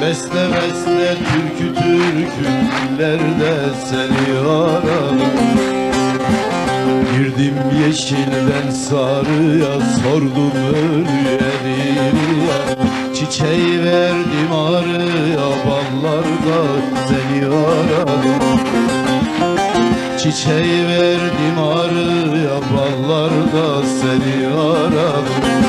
Besle besle türkü türkü dillerde seni aradım. Girdim yeşilden sarıya sordum ölüye Çiçeği verdim arıya ballarda seni aradım. Çiçeği verdim arıya ballarda seni aradım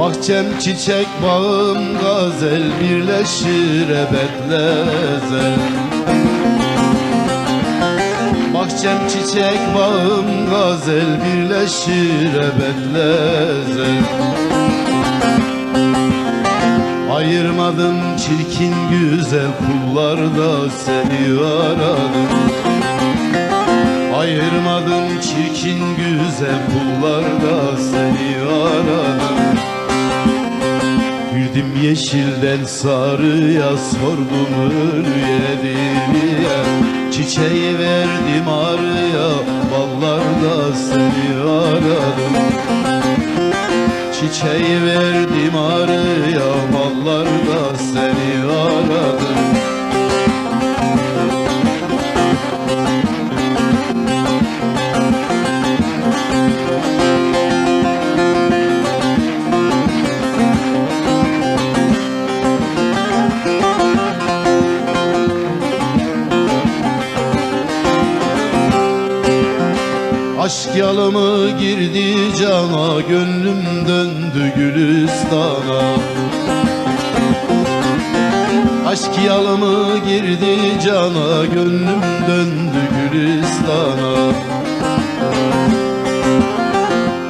Bahçem çiçek bağım gazel birleşir ebedle ezel Bahçem çiçek bağım gazel birleşir ebedle ezel Ayırmadım çirkin güzel kullarda seni aradım. Ayırmadım çirkin güzel kullarda yeşilden sarıya sordum ölüye diliye Çiçeği verdim arıya ballarda seni aradım. Çiçeği verdim arıya Aşk yalımı girdi cana Gönlüm döndü gülüstana. Aşk yalımı girdi cana Gönlüm döndü gülüstana.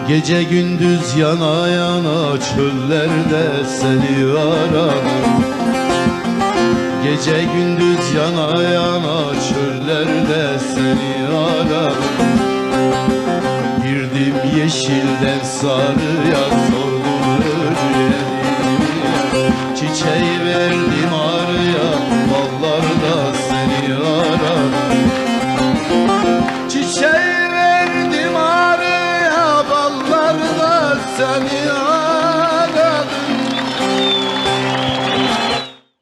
Gece gündüz yana yana Çöllerde seni aradım Gece gündüz yana yana Yeşilden sarıya sordum ölüye Çiçeği verdim arıya Ballarda seni ara Çiçeği verdim arıya Ballarda seni ara